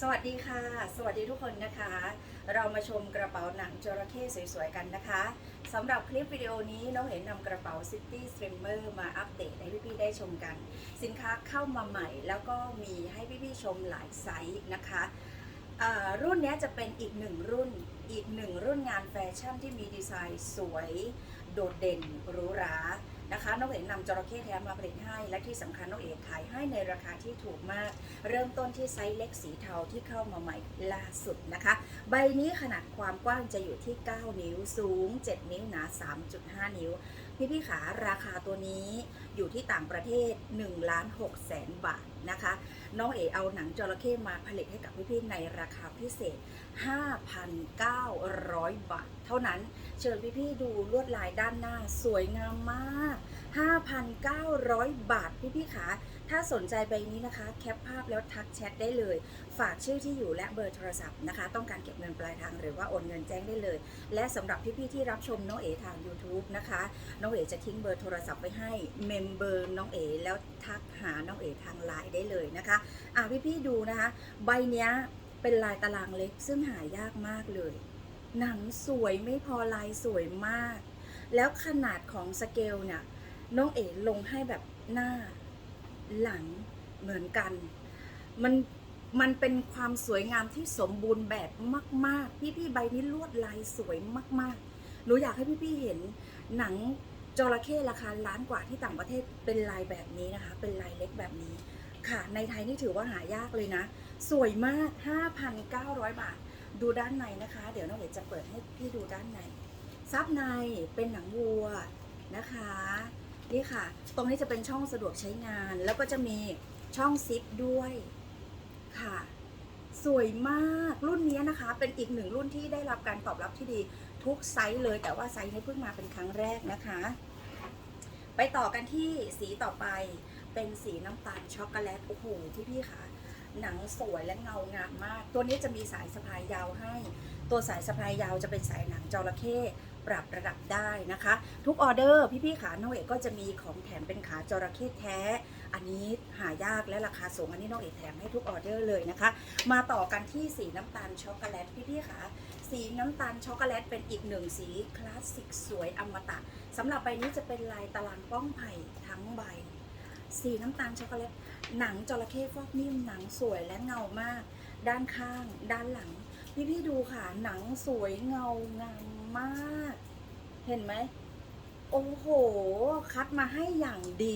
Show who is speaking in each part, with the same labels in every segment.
Speaker 1: สวัสดีค่ะ สวัสดีทุกคนนะคะ เรามาชมกระเป๋าหนังจระเข้สวยๆกันนะคะสำหรับคลิปวิดีโอนี้น้องเห็นนำกระเป๋า City Streamer มาอัปเดตให้พี่ๆได้ชมกัน สินค้าเข้ามาใหม่แล้วก็มีให้พี่ๆชมหลายไซส์นะคะรุ่นนี้จะเป็นอีกหนึ่งรุ่นอีกหนึ่งรุ่นงานแฟชั่นที่มีดีไซน์สวย โดดเด่นหรูหรา นะคะน้องเอ๋นำจระเข้แท้มาผลิตให้และที่สำคัญน้องเอ๋ขายให้ในราคาที่ถูกมาก เริ่มต้นที่ไซส์เล็กสีเทาที่เข้ามาใหม่ล่าสุดนะคะ ใบนี้ขนาดความกว้างจะอยู่ที่ 9 นิ้วสูง 7 นิ้วหนา 3.5 นิ้ว พี่พี่ขาราคาตัวนี้อยู่ที่ต่างประเทศ1ล้าน6แสนบาทนะคะน้องเอเอาหนังจระเข้มาผลิตให้กับพี่ๆในราคาพิเศษ 5,900 บาท เท่านั้นเชิญพี่ๆดูลวดลายด้านหน้าสวยงามมาก 5,900 บาทพี่พี่ขา ถ้าสนใจใบนี้นะคะแคปภาพแล้วทักแชทได้เลย ฝากชื่อที่อยู่และเบอร์โทรศัพท์นะคะ ต้องการเก็บเงินปลายทางหรือว่าโอนเงินแจ้งได้เลย และสำหรับพี่ๆที่รับชมน้องเอ๋ทาง YouTube นะคะ น้องเอ๋จะทิ้งเบอร์โทรศัพท์ไว้ให้เมมเบอร์น้องเอ๋แล้วทักหาน้องเอ๋ทางไลน์ได้เลยนะคะอะพี่ๆดูนะคะ ใบเนี้ยเป็นลายตารางเล็ก ซึ่งหายากมากเลย หนังสวยไม่พอลายสวยมาก แล้วขนาดของสเกลเนี่ยน้องเอ๋ลงให้แบบหน้า หลังเหมือนกัน มันมันเป็นความสวยงามที่สมบูรณ์แบบมาก ๆ พี่ๆใบนี้ลวดลายสวยมากๆหนูอยากให้พี่ๆเห็นหนังจระเข้ราคาล้านกว่าที่ต่างประเทศเป็นลายแบบนี้นะคะ เป็นลายเล็กแบบนี้ค่ะ ในไทยนี่ถือว่าหายากเลยนะ สวยมาก 5,900 บาท ดูด้านในนะคะ เดี๋ยวน้องเอ๋จะเปิดให้พี่ดูด้านในซับในเป็นหนังวัวนะคะ นี่ค่ะ ตรงนี้จะเป็นช่องสะดวกใช้งาน แล้วก็จะมีช่องซิปด้วยค่ะ สวยมากรุ่นนี้นะคะ เป็นอีกหนึ่งรุ่นที่ได้รับการตอบรับที่ดีทุกไซส์เลย แต่ว่าไซส์นี้เพิ่งมาเป็นครั้งแรกนะคะ ไปต่อกันที่สีต่อไปเป็นสีน้ำตาลช็อกโกแลตโอ้โหพี่พี่ค่ะหนังสวยและเงางามมาก ตัวนี้จะมีสายสะพายยาวให้ ตัวสายสะพายยาวจะเป็นสายหนังจระเข้ ปรับระดับได้นะคะ ทุกออเดอร์พี่ๆขาน้องเอกก็จะมีของแถมเป็นขาจระเข้แท้ อันนี้หายากและราคาสูงอันนี้น้องเอกแถมให้ทุกออเดอร์เลยนะคะ มาต่อกันที่สีน้ำตาลช็อกโกแลตพี่ๆขาสีน้ำตาลช็อกโกแลตเป็นอีกหนึ่งสีคลาสสิกสวยอมตะสำหรับใบนี้จะเป็นลายตารางป้องไผ่ทั้งใบ สีน้ำตาลช็อกโกแลตหนังจระเข้ฟอกนิ่มหนังสวยและเงามาก ด้านข้าง ด้านหลังพี่พี่ๆดูค่ะหนังสวยเงางาม มาก เห็นไหม โอ้โห คัดมาให้อย่างดี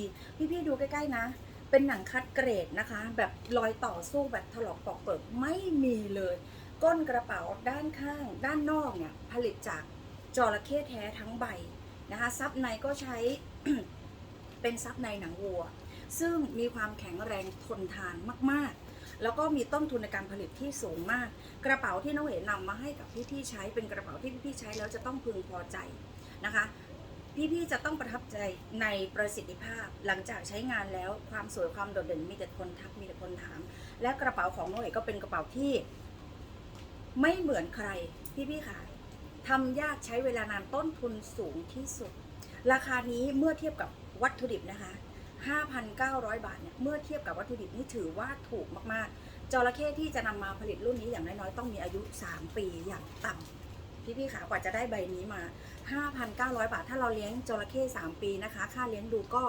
Speaker 1: พี่ๆดูใกล้ๆนะ เป็นหนังคัดเกรดนะคะ แบบรอยต่อสู้แบบถลอกปอกเปิดไม่มีเลย ก้นกระเป๋าด้านข้าง ด้านนอกเนี่ย ผลิตจากจระเข้แท้ทั้งใบนะคะ ซับในก็ใช้เป็นซับในหนังวัว ซึ่งมีความแข็งแรงทนทานมาก ๆ แล้วก็มีต้นทุนในการผลิตที่สูงมาก กระเป๋าที่น้องเอ๋นำมาให้กับพี่ๆใช้เป็นกระเป๋าที่พี่ๆใช้แล้วจะต้องพึงพอใจนะคะพี่ๆจะต้องประทับใจในประสิทธิภาพ หลังจากใช้งานแล้วความสวยความโดดเด่นมีแต่คนทักมีแต่คนถาม และกระเป๋าของน้องเอ๋ก็เป็นกระเป๋าที่ ไม่เหมือนใครพี่ๆขายทำยากใช้เวลานานต้นทุนสูงที่สุด ราคานี้เมื่อเทียบกับวัตถุดิบนะคะ 5,900 บาทเนี่ยเมื่อเทียบกับวัตถุดิบนี่ถือว่าถูกมากๆจระเข้ที่จะนำมาผลิตรุ่นนี้อย่างน้อยๆต้องมีอายุ 3 ปีอย่างต่ำพี่ๆขากว่าจะได้ใบนี้มา 5,900 บาท ถ้าเราเลี้ยงจระเข้3 ปีนะคะ ค่าเลี้ยงดูก็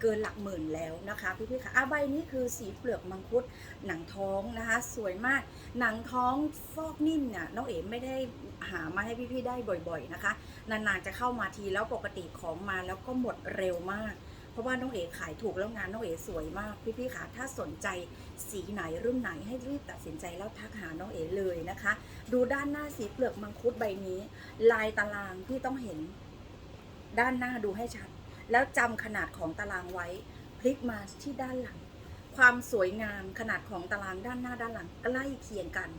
Speaker 1: เกินหลักหมื่นแล้วนะคะพี่ๆค่ะอะใบนี้คือสีเปลือกมังคุดหนังท้องนะคะ สวยมาก หนังท้องฟอกนิ่มเนี่ยน้องเอ๋ไม่ได้หามาให้พี่ๆได้บ่อยๆนะคะ นานๆจะเข้ามาทีแล้วปกติของมาแล้วก็หมดเร็วมาก เพราะว่าน้องเอ๋ขายถูกแล้วงานน้องเอ๋สวยมาก พี่ๆค่ะถ้าสนใจสีไหนรุ่นไหนให้รีบตัดสินใจแล้วทักหาน้องเอ๋เลยนะคะ ดูด้านหน้าสีเปลือกมังคุดใบนี้ ลายตารางที่ต้องเห็น ด้านหน้าดูให้ชัด แล้วจำขนาดของตารางไว้ พลิกมาที่ด้านหลัง ความสวยงามขนาดของตารางด้านหน้าด้านหลังใกล้เคียงกัน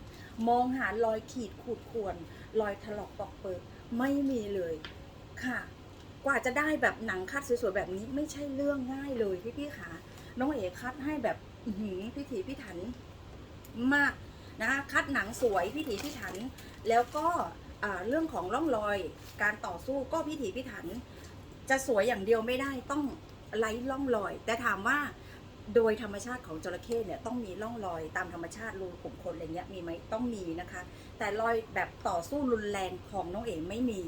Speaker 1: มองหารอยขีดขูดข่วนรอยถลอกปอกเปิดไม่มีเลยค่ะ กว่าจะได้แบบหนังคัดสวยๆแบบนี้ไม่ใช่เรื่องง่ายเลยพี่ๆค่ะน้องเอ๋คัดให้แบบหืพิถีพิถันมากนะคะคัดหนังสวยพิถีพิถัน แล้วก็เรื่องของร่องรอยการต่อสู้ก็พิถีพิถัน จะสวยอย่างเดียวไม่ได้ต้องไร้ร่องรอย แต่ถามว่าโดยธรรมชาติของจระเข้เนี่ยต้องมีร่องรอยตามธรรมชาติรูขุมขนอะไรเงี้ยมีไหมต้องมีนะคะ แต่รอยแบบต่อสู้รุนแรงของน้องเอ๋ไม่มี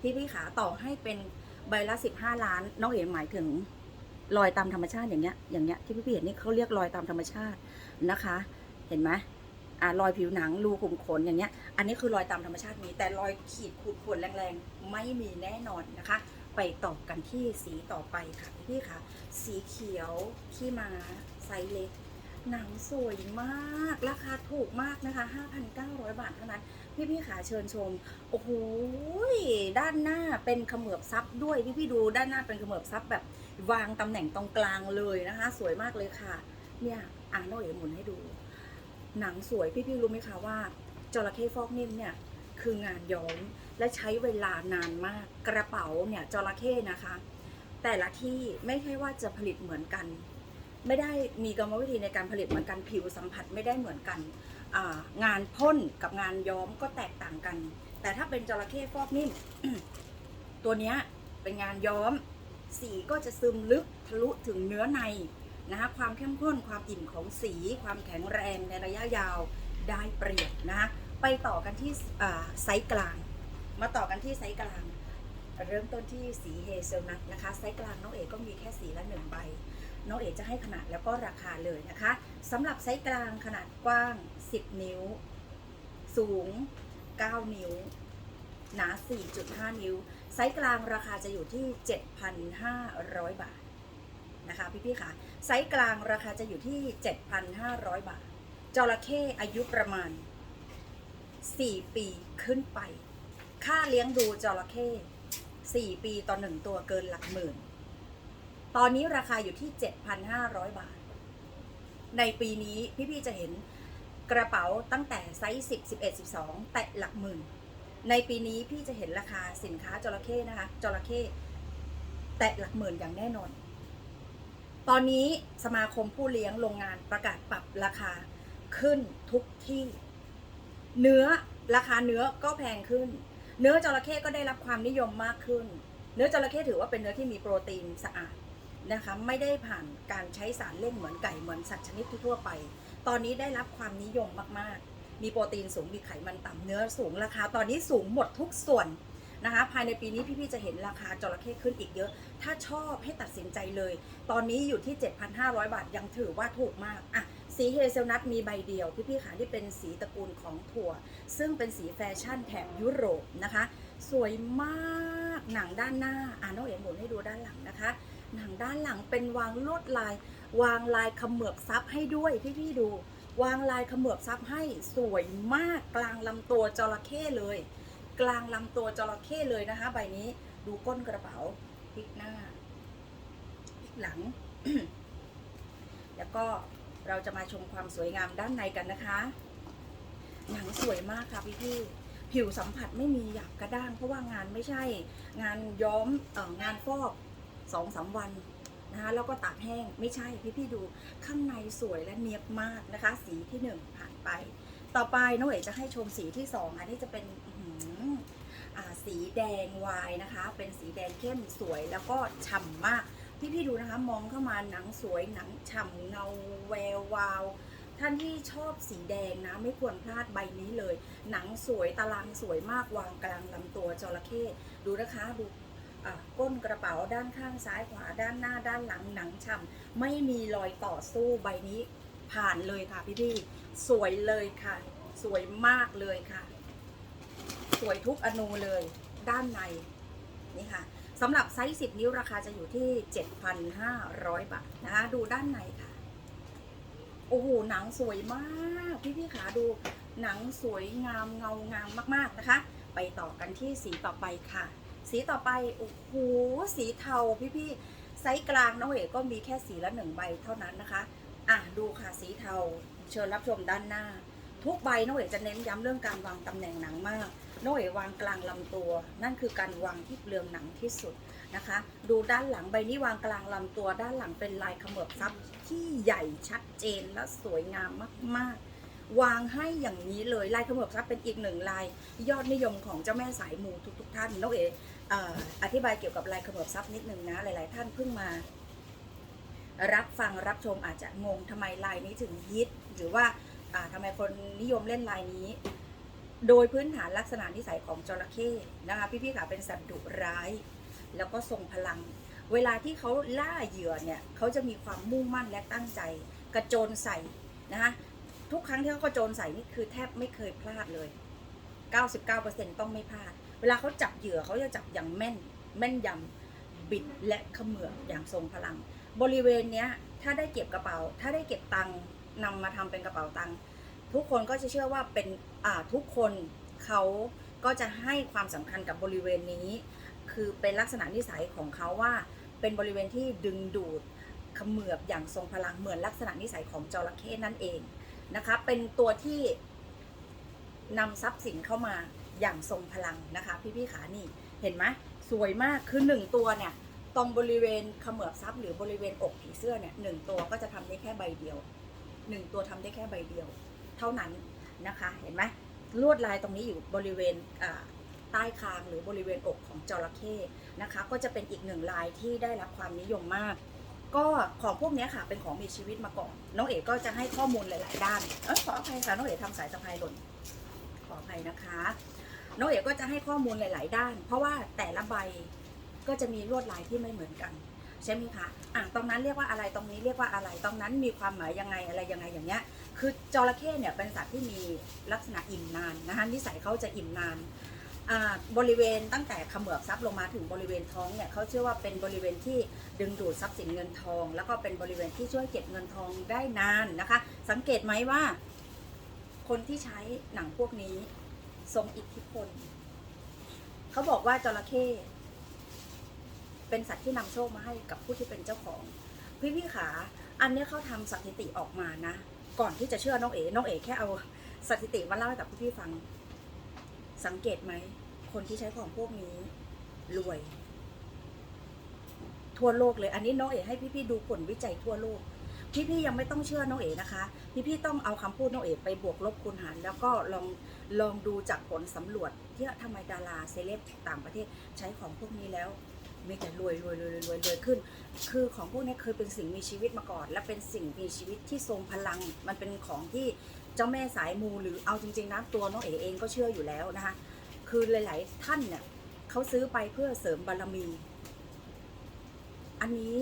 Speaker 1: พี่พี่ขาต่อให้เป็น ใบละสิบห้าล้าน น้องเอ๋หมายถึงรอยตามธรรมชาติอย่างเงี้ย อย่างเงี้ยที่พี่พี่เห็นนี่เขาเรียกรอยตามธรรมชาตินะคะ เห็นไหมอ่ารอยผิวหนังรูขุมขนอย่างเงี้ย อันนี้คือรอยตามธรรมชาติมีแต่รอยขีดขูดข่วนแรงๆ ไม่มีแน่นอนนะคะ ไปต่อกันที่สีต่อไปค่ะ พี่ค่ะ สีเขียวขี้ม้าไซส์เล็กหนังสวยมาก ราคาถูกมากนะคะ 5,900 บาทเท่านั้น พี่พี่ขาเชิญชม โอ้โหด้านหน้าเป็นเขมือบซับด้วยพี่พี่ดูด้านหน้าเป็นเขมือบซับแบบวางตำแหน่งตรงกลางเลยนะคะ สวยมากเลยค่ะ เนี่ยอ่านโนเอ๋หมุนให้ดู หนังสวยพี่พี่รู้ไหมคะว่าจระเข้ฟอกนิ่มเนี่ยคืองานย้อมและใช้เวลานานมากกระเป๋าเนี่ยจระเข้นะคะ แต่ละที่ไม่ใช่ว่าจะผลิตเหมือนกัน ไม่ได้มีกรรมวิธีในการผลิตเหมือนกันผิวสัมผัสไม่ได้เหมือนกัน งานพ่นกับงานย้อมก็แตกต่างกัน แต่ถ้าเป็นจระเข้ฟอกนิ่มตัวเนี้ยเป็นงานย้อม สีก็จะซึมลึกทะลุถึงเนื้อในนะคะความเข้มข้นความอิ่มของสีความแข็งแรงในระยะยาวได้เปรียบนะคะไปต่อกันที่ไซส์กลาง มาต่อกันที่ไซส์กลาง เริ่มต้นที่สีเฮเซลนัทนะคะไซส์กลางน้องเอกก็มีแค่สีละหนึ่งใบน้องเอกจะให้ขนาดแล้วก็ราคาเลยนะคะสำหรับไซส์กลางขนาดกว้าง 10 นิ้ว สูง 9 นิ้ว หนา 4.5 นิ้ว ไซส์กลางราคาจะอยู่ที่ 7,500 บาทนะคะพี่ๆค่ะไซส์กลางราคาจะอยู่ที่ 7,500 บาท จระเข้อายุประมาณ 4 ปีขึ้นไป ค่าเลี้ยงดูจระเข้4 ปีต่อ1ตัวเกินหลักหมื่น ตอนนี้ราคาอยู่ที่ 7,500 บาท ในปีนี้พี่ๆจะเห็น กระเป๋าตั้งแต่ไซส์10 11 12 แตะหลักหมื่น ในปีนี้พี่จะเห็นราคาสินค้าจระเข้นะคะจระเข้แตะหลักหมื่นอย่างแน่นอน ตอนนี้สมาคมผู้เลี้ยงโรงงานประกาศปรับราคาขึ้นทุกที่ เนื้อราคาเนื้อก็แพงขึ้น เนื้อจระเข้ก็ได้รับความนิยมมากขึ้น เนื้อจระเข้ถือว่าเป็นเนื้อที่มีโปรตีนสะอาดนะคะไม่ได้ผ่านการใช้สารเล่งเหมือนไก่เหมือนสัตว์ชนิดทั่วไป ตอนนี้ได้รับความนิยมมากๆ มีโปรตีนสูง มีไขมันต่ำเนื้อสูงราคา ตอนนี้สูงหมดทุกส่วนนะคะ ภายในปีนี้พี่ๆจะเห็นราคาจระเข้ขึ้นอีกเยอะ ถ้าชอบให้ตัดสินใจเลย ตอนนี้อยู่ที่ 7,500 บาทยังถือว่าถูกมากอะสีเฮเซลนัทมีใบเดียวพี่ๆขาที่เป็นสีตระกูลของถั่ว ซึ่งเป็นสีแฟชั่นแถบยุโรปนะคะ สวยมากหนังด้านหน้าอ่าน้องเอ๋หมุนให้ดูด้านหลังนะคะ หนังด้านหลังเป็นวางลวดลาย วางลายขมือบซับให้ด้วยพี่ๆดู วางลายขมือบซับให้สวยมากกลางลำตัวจระเข้เลย กลางลำตัวจระเข้เลยนะคะ ใบนี้ดูก้นกระเป๋าพลิกหน้าพลิกหลัง แล้วก็เราจะมาชมความสวยงามด้านในกันนะคะ หนังสวยมากค่ะพี่พี่ผิวสัมผัสไม่มีหยาบกระด้างเพราะว่างานไม่ใช่ งานย้อมเอองานฟอกสองสามวัน นะคะแล้วก็ตากแห้งไม่ใช่พี่พี่ดูข้างในสวยและเนียบมากนะคะ สีที่หนึ่งผ่านไป ต่อไปน้องเอ๋จะให้ชมสีที่สองอันนี้จะเป็นสีแดงวายนะคะ เป็นสีแดงเข้มสวยแล้วก็ฉ่ำมาก พี่พี่ดูนะคะมองเข้ามาหนังสวยหนังฉ่ำเงาแวววาวท่านที่ชอบสีแดงนะไม่ควรพลาดใบนี้เลย หนังสวยตารางสวยมากวางกลางลำตัวจระเข้ดูนะคะดู ก้นกระเป๋าด้านข้างซ้ายขวาด้านหน้าด้านหลังหนังฉ่ำไม่มีรอยต่อสู้ใบนี้ผ่านเลยค่ะพี่พี่สวยเลยค่ะ สวยมากเลยค่ะ สวยทุกอนูเลยด้านในนี่ค่ะสำหรับไซส์ 10 นิ้วราคาจะอยู่ที่ 7,500 บาทนะคะดูด้านในค่ะ โอ้โห หนังสวยมาก พี่พี่ขาดูหนังสวยงามเงางามมาก ๆ นะคะ ไปต่อกันที่สีต่อไปค่ะ สีต่อไปโอ้โหสีเทาพี่ๆไซส์กลางน้องเอ๋ก็มีแค่สีละหนึ่งใบเท่านั้นนะคะ อะดูค่ะสีเทาเชิญรับชมด้านหน้า ทุกใบน้องเอ๋จะเน้นย้ำเรื่องการวางตำแหน่งหนังมากน้องเอ๋วางกลางลำตัว นั่นคือการวางที่เปลืองหนังที่สุดนะคะ ดูด้านหลังใบนี้วางกลางลำตัว ด้านหลังเป็นลายขมือบซับที่ใหญ่ชัดเจนและสวยงามมากๆวางให้อย่างนี้เลยลายขมือบซับเป็นอีกหนึ่งลายยอดนิยมของเจ้าแม่สายมูทุกๆท่านน้องเอ๋ อธิบายเกี่ยวกับลายเขมือบซับนิดนึงนะ หลาย ๆ ท่านเพิ่งมา รับฟังรับชมอาจจะงงทำไมลายนี้ถึงฮิตหรือว่าอ่าทำไมคนนิยมเล่นลายนี้ โดยพื้นฐานลักษณะนิสัยของจระเข้นะคะพี่ๆค่ะเป็นสัตว์ดุร้าย แล้วก็ทรงพลัง เวลาที่เขาล่าเหยื่อเนี่ยเขาจะมีความมุ่งมั่นและตั้งใจ กระโจนใส่นะคะทุกครั้งที่เขากระโจนใส่นี่คือแทบไม่เคยพลาดเลย 99%ต้องไม่พลาด เวลาเขาจับเหยื่อเขาจะจับอย่างแม่น แม่นยำบิดและเขมือบอย่างทรงพลัง บริเวณเนี้ยถ้าได้เก็บกระเป๋า ถ้าได้เก็บตังค์นำมาทำเป็นกระเป๋าตังค์ทุกคนก็จะเชื่อว่าเป็นอ่าทุกคนเขาก็จะให้ความสำคัญกับบริเวณนี้ คือเป็นลักษณะนิสัยของเขาว่า เป็นบริเวณที่ดึงดูดเขมือบอย่างทรงพลังเหมือนลักษณะนิสัยของจระเข้นั่นเองนะคะ เป็นตัวที่นำทรัพย์สินเข้ามา อย่างทรงพลังนะคะพี่ๆขานี่เห็นไหมสวยมากคือหนึ่งตัวเนี่ยตรงบริเวณเขมือบทรัพย์หรือบริเวณอกผีเสื้อเนี่ยหนึ่งตัวก็จะทำได้แค่ใบเดียวหนึ่งตัวทำได้แค่ใบเดียว เท่านั้นนะคะ เห็นไหมลวดลายตรงนี้อยู่บริเวณใต้คางหรือบริเวณอกของจระเข้นะคะ ก็จะเป็นอีกหนึ่งลายที่ได้รับความนิยมมาก ก็ของพวกนี้ค่ะเป็นของมีชีวิตมาก่อน น้องเอ๋ก็จะให้ข้อมูลหลาย ๆ ด้านเออขออภัยค่ะน้องเอ๋ทำสายสะพายหล่นขออภัยนะคะ น้องเอ๋ก็จะให้ข้อมูลหลาย ๆ ด้าน เพราะว่าแต่ละใบก็จะมีลวดลายที่ไม่เหมือนกัน ใช่ไหมคะอะตรงนั้นเรียกว่าอะไรตรงนี้เรียกว่าอะไรตรงนั้นมีความหมายยังไงอะไรยังไงอย่างเงี้ย คือจระเข้เนี่ยเป็นสัตว์ที่มีลักษณะอิ่มนานนะคะนิสัยเขาจะอิ่มนานบริเวณตั้งแต่ขมือบทรัพย์ลงมาถึงบริเวณท้องเนี่ยเขาเชื่อว่าเป็นบริเวณที่ดึงดูดทรัพย์สินเงินทอง แล้วก็เป็นบริเวณที่ช่วยเก็บเงินทองได้นานนะคะ สังเกตไหมว่า คนที่ใช้หนังพวกนี้ ทรงอิทธิพล เขาบอกว่าจระเข้เป็นสัตว์ที่นำโชคมาให้กับผู้ที่เป็นเจ้าของ พี่พี่ๆขา อันนี้เขาทำสถิติออกมานะ ก่อนที่จะเชื่อน้องเอ๋ น้องเอ๋แค่เอาสถิติมาเล่าให้กับพี่ๆฟัง สังเกตไหม คนที่ใช้ของพวกนี้ รวย ทั่วโลกเลย อันนี้น้องเอ๋ให้พี่ๆดูผลวิจัยทั่วโลก พี่ๆยังไม่ต้องเชื่อน้องเอ๋นะคะ พี่ๆต้องเอาคำพูดน้องเอ๋ไปบวกลบคูณหาร แล้วก็ลองลองดูจากผลสำรวจที่ทำไมดาราเซเลบต่างประเทศใช้ของพวกนี้แล้วมีแต่รวยรวยรวยรวยรวยขึ้น คือของพวกนี้เคยเป็นสิ่งมีชีวิตมาก่อน และเป็นสิ่งมีชีวิตที่ทรงพลัง มันเป็นของที่เจ้าแม่สายมูหรือเอาจริงๆนะตัวน้องเอ๋เองก็เชื่ออยู่แล้วนะคะ คือหลาย ๆ ท่านเนี่ยเขาซื้อไปเพื่อเสริมบารมี อันนี้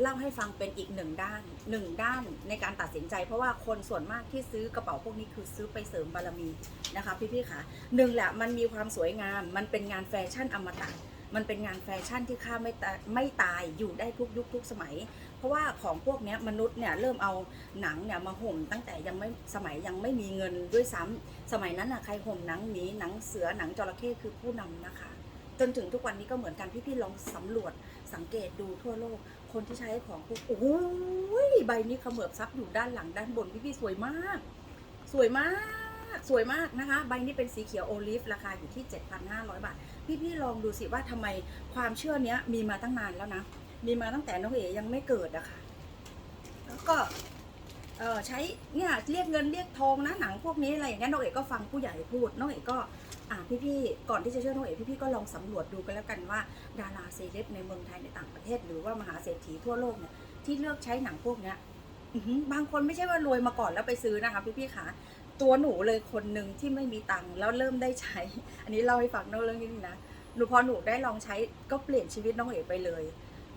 Speaker 1: เล่าให้ฟังเป็นอีกหนึ่งด้านหนึ่งด้านในการตัดสินใจ เพราะว่าคนส่วนมากที่ซื้อกระเป๋าพวกนี้คือซื้อไปเสริมบารมีนะคะพี่ๆค่ะหนึ่งแหละมันมีความสวยงาม มันเป็นงานแฟชั่นอมตะมันเป็นงานแฟชั่นที่ค่าไม่ตายไม่ตายอยู่ได้ทุกยุคทุกสมัย เพราะว่าของพวกนี้มนุษย์เนี่ยเริ่มเอาหนังเนี่ยมาห่มตั้งแต่ยังไม่สมัยยังไม่มีเงินด้วยซ้ำสมัยนั้นนะใครห่มหนังหมีหนังเสือหนังจระเข้คือผู้นำนะคะ จนถึงทุกวันนี้ก็เหมือนกันพี่ๆลองสำรวจสังเกตดูทั่วโลก คนที่ใช้ของพวกโอ้ยใบนี้เขมือบซับอยู่ด้านหลังด้านบนพี่พี่สวยมาก สวยมาก สวยมากนะคะ ใบนี้เป็นสีเขียวโอลิฟราคาอยู่ที่ 7,500 บาท พี่พี่ลองดูสิว่าทำไมความเชื่อเนี้ยมีมาตั้งนานแล้วนะ มีมาตั้งแต่น้องเอ๋ยังไม่เกิดอะค่ะ แล้วก็ เออใช้เนี่ยเรียกเงินเรียกทองนะหนังพวกนี้อะไรอย่างเงี้ยน้องเอ๋ก็ฟังผู้ใหญ่พูดน้องเอ๋ก็อ่าพี่ๆก่อนที่จะเชื่อน้องเอ๋พี่ๆก็ลองสำรวจดูกันแล้วกันว่า ดาราเซเลบในเมืองไทยในต่างประเทศ หรือว่ามหาเศรษฐีทั่วโลกเนี่ยที่เลือกใช้หนังพวกเนี้ยบางคนไม่ใช่ว่ารวยมาก่อนแล้วไปซื้อนะคะพี่ๆคะตัวหนูเลยคนหนึ่งที่ไม่มีตังค์แล้วเริ่มได้ใช้ อันนี้เล่าให้ฟังนอกเรื่องนิดนึงนะหนูพอหนูได้ลองใช้ก็เปลี่ยนชีวิตน้องเอ๋ไปเลย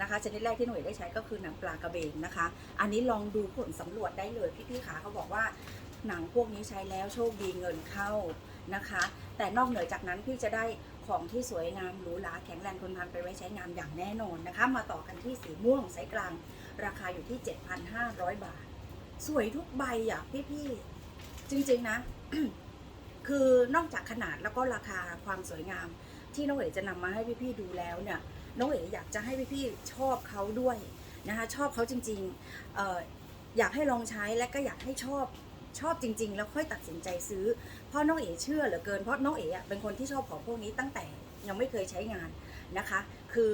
Speaker 1: นะคะชนิดแรกที่หน้องเอ๋ได้ใช้ก็คือหนังปลากระเบนนะคะ อันนี้ลองดูผลสำรวจได้เลยพี่ๆขาเขาบอกว่าหนังพวกนี้ใช้แล้วโชคดีเงินเข้านะคะ แต่นอกเหนือจากนั้นพี่จะได้ของที่สวยงามหรูหราแข็งแรงทนทานไปไว้ใช้งานอย่างแน่นอนนะคะ มาต่อกันที่สีม่วงไซส์กลาง ราคาอยู่ที่ 7,500 บาท สวยทุกใบอะพี่ๆจริงๆนะ คือนอกจากขนาดแล้วก็ราคาความสวยงาม ที่น้องเอ๋จะนำมาให้พี่ๆดูแล้วเนี่ย น้องเอ๋อยากจะให้พี่ๆชอบเขาด้วยนะคะชอบเขาจริงๆออยากให้ลองใช้และก็อยากให้ชอบชอบจริง ๆ แล้วค่อยตัดสินใจซื้อ เพราะน้องเอ๋เชื่อเหลือเกินเพราะน้องเอ๋เป็นคนที่ชอบของพวกนี้ตั้งแต่ยังไม่เคยใช้งานนะคะ คือ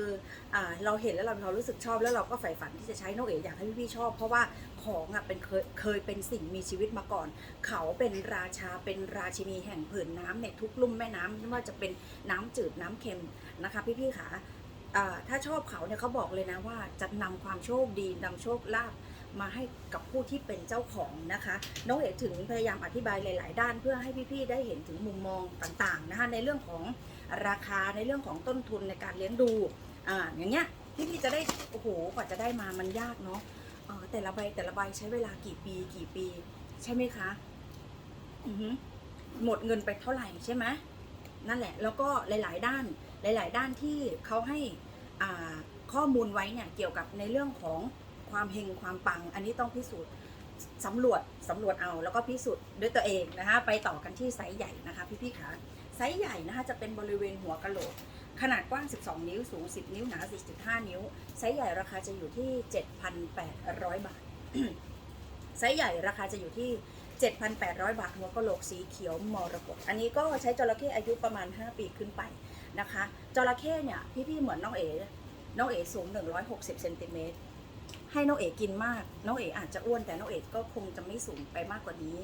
Speaker 1: อเราเห็นแล้วเราเรารู้สึกชอบแล้วเราก็ใฝ่ฝันที่จะใช้น้องเอ๋อยากให้พี่ๆชอบ เพราะว่าของอะเป็นเคยเคยเป็นสิ่งมีชีวิตมาก่อน เขาเป็นราชาเป็นราชินีแห่งผืนน้ำในทุกลุ่มแม่น้ำไม่ว่าจะเป็นน้ำจืดน้ำเค็มนะคะ พี่ๆค่ะอ่า ถ้าชอบเขาเนี่ยเขาบอกเลยนะว่าจะนำความโชคดีนำโชคลาภมาให้กับผู้ที่เป็นเจ้าของนะคะ น้องเอ๋ถึงพยายามอธิบายหลาย ๆ ด้านเพื่อให้พี่ ๆ ได้เห็นถึงมุมมองต่าง ๆ นะคะในเรื่องของราคาในเรื่องของต้นทุนในการเลี้ยงดูอ่าอย่างเงี้ยพี่ๆจะได้โอ้โหกว่าจะได้มามันยากเนาะแต่ละใบแต่ละใบใช้เวลากี่ปีกี่ปี ใช่ไหมคะหมดเงินไปเท่าไหร่ใช่ไหมนั่นแหละ แล้วก็หลาย ๆ ด้าน หลาย ๆ ด้านที่เขาให้ข้อมูลไว้เนี่ยเกี่ยวกับในเรื่องของความเฮงความปัง อันนี้ต้องพิสูจน์สำรวจสำรวจเอาแล้วก็พิสูจน์ด้วยตัวเองนะคะ ไปต่อกันที่ไซส์ใหญ่นะคะพี่ๆขาไซส์ใหญ่นะคะจะเป็นบริเวณหัวกะโหลก ขนาดกว้าง 12 นิ้วสูง 10 นิ้วหนา 4.5 นิ้ว ไซส์ใหญ่ราคาจะอยู่ที่ 7,800 บาท ไซส์ใหญ่ราคาจะอยู่ที่ 7,800 บาทหัวกะโหลกสีเขียวมรกตอันนี้ก็ใช้จระเข้อายุประมาณ 5 ปีขึ้นไป นะคะจระเข้เนี่ยพี่ๆเหมือนน้องเอ๋น้องเอ๋สูง 160เซนติเมตรให้น้องเอ๋กินมาก น้องเอ๋อาจจะอ้วนแต่น้องเอ๋ก็คงจะไม่สูงไปมากกว่านี้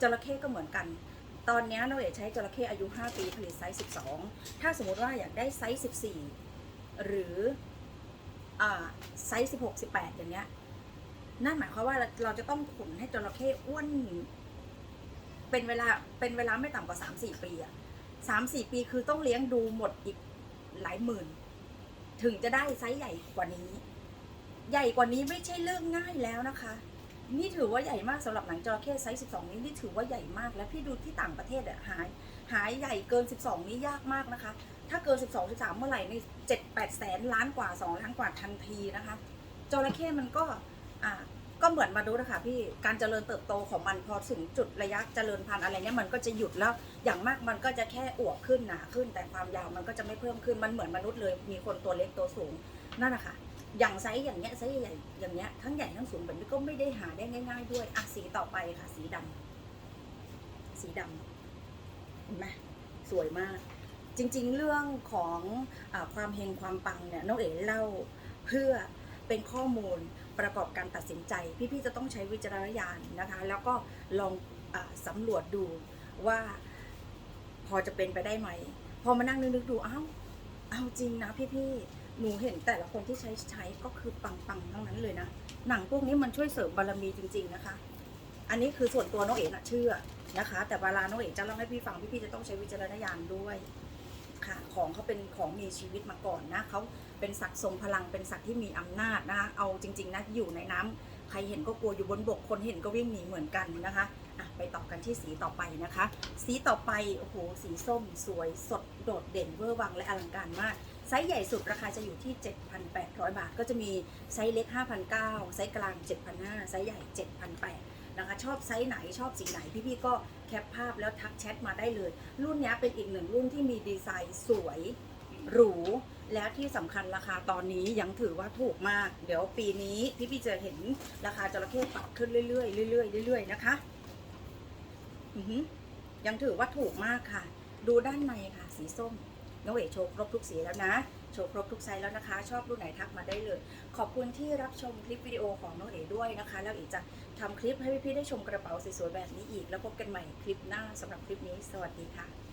Speaker 1: จระเข้ก็เหมือนกัน ตอนนี้น้องเอ๋ใช้จระเข้อายุ 5 ปีผลิตไซส์ 12 ถ้าสมมติว่าอยากได้ไซส์ 14 หรือไซส์ 16 18 อย่างเงี้ย นั่นหมายความว่าเราเราจะต้องขุนให้จระเข้อ้วน เป็นเวลาเป็นเวลาไม่ต่ำกว่า 3-4 ปีอะ 3-4ปีคือต้องเลี้ยงดูหมดอีกหลายหมื่น ถึงจะได้ไซส์ใหญ่กว่านี้ ใหญ่กว่านี้ไม่ใช่เรื่องง่ายแล้วนะคะ นี่ถือว่าใหญ่มากสำหรับหนังจระเข้ไซส์ 12 นิ้วนี่ถือว่าใหญ่มากแล้วพี่ดูที่ต่างประเทศอะหายหายใหญ่เกิน 12 นี่ยากมากนะคะ ถ้าเกิน 12 13 เมื่อไหร่นี่7 8แสนล้านกว่า 2 ล้านกว่าทันทีนะคะจระเข้มันก็อ่า ก็เหมือนมาดูนะคะพี่การเจริญเติบโตของมันพอถึงจุดระยะเจริญพันธุ์อะไรเนี่ยมันก็จะหยุดแล้วอย่างมากมันก็จะแค่อวบขึ้นหนาขึ้น แต่ความยาวมันก็จะไม่เพิ่มขึ้นมันเหมือนมนุษย์เลยมีคนตัวเล็กตัวสูงนั่นนะคะอย่างไซส์อย่างเงี้ยไซส์ใหญ่อย่างเงี้ยทั้งใหญ่ทั้งสูงแบบนี้ก็ไม่ได้หาได้ง่าย ๆ ด้วยอะสีต่อไปค่ะ สีดำสีดำเห็นไหมสวยมาก จริง ๆ เรื่องของอความเฮงความปังเนี่ยน้องเอ๋เล่าเพื่อเป็นข้อมูล ประกอบการตัดสินใจ พี่ๆจะต้องใช้วิจารณญาณนะคะ แล้วก็ลองอสำรวจดูว่าพอจะเป็นไปได้ไหม พอมานั่งนึกๆดูอ้าวเอาจริงนะพี่ๆหนูเห็นแต่ละคนที่ใช้ใช้ก็คือปังๆทั้งนั้นเลยนะหนังพวกนี้มันช่วยเสริมบารมีจริง ๆนะคะ อันนี้คือส่วนตัวน้องเอ๋นะเชื่อนะคะ แต่เวลาน้องเอ๋จะเล่าให้พี่ฟังพี่ๆจะต้องใช้วิจารณญาณด้วย ค่ะ ของเขาเป็นของมีชีวิตมาก่อนนะเขาเป็นสัตว์ทรงพลังเป็นสัตว์ที่มีอำนาจนะคะเอาจริงๆนะอยู่ในน้ำใครเห็นก็กลัวอยู่บนบกคนเห็นก็วิ่งหนีเหมือนกันนะคะอะไปต่อกันที่สีต่อไปนะคะ สีต่อไปโอ้โหสีส้มสวยสดโดดเด่นเวอร์วังและอลังการมากไซส์ใหญ่สุดราคาจะอยู่ที่ 7,800 บาท ก็จะมีไซส์เล็ก 5,900ไซส์กลาง 7,500ไซส์ใหญ่ 7,800 นะคะ ชอบไซส์ไหนชอบสีไหนพี่ๆก็แคปภาพแล้วทักแชทมาได้เลย รุ่นนี้เป็นอีกหนึ่งรุ่นที่มีดีไซน์สวยหรูแล้วที่สำคัญราคาตอนนี้ยังถือว่าถูกมาก เดี๋ยวปีนี้พี่ๆจะเห็นราคาจระเข้ปรับขึ้นเรื่อยๆเรื่อยๆเรื่อยๆนะคะอือหือยังถือว่าถูกมากค่ะ ดูด้านในค่ะ สีส้มน้องเอ๋โชว์ครบทุกสีแล้วนะ โชว์ครบทุกไซส์แล้วนะคะ ชอบรุ่นไหนทักมาได้เลย ขอบคุณที่รับชมคลิปวิดีโอของน้องเอ๋ด้วยนะคะ แล้วเอ๋จะทำคลิปให้พี่ๆได้ชมกระเป๋าสวยๆแบบนี้อีก แล้วพบกันใหม่คลิปหน้าสำหรับคลิปนี้ สวัสดีค่ะ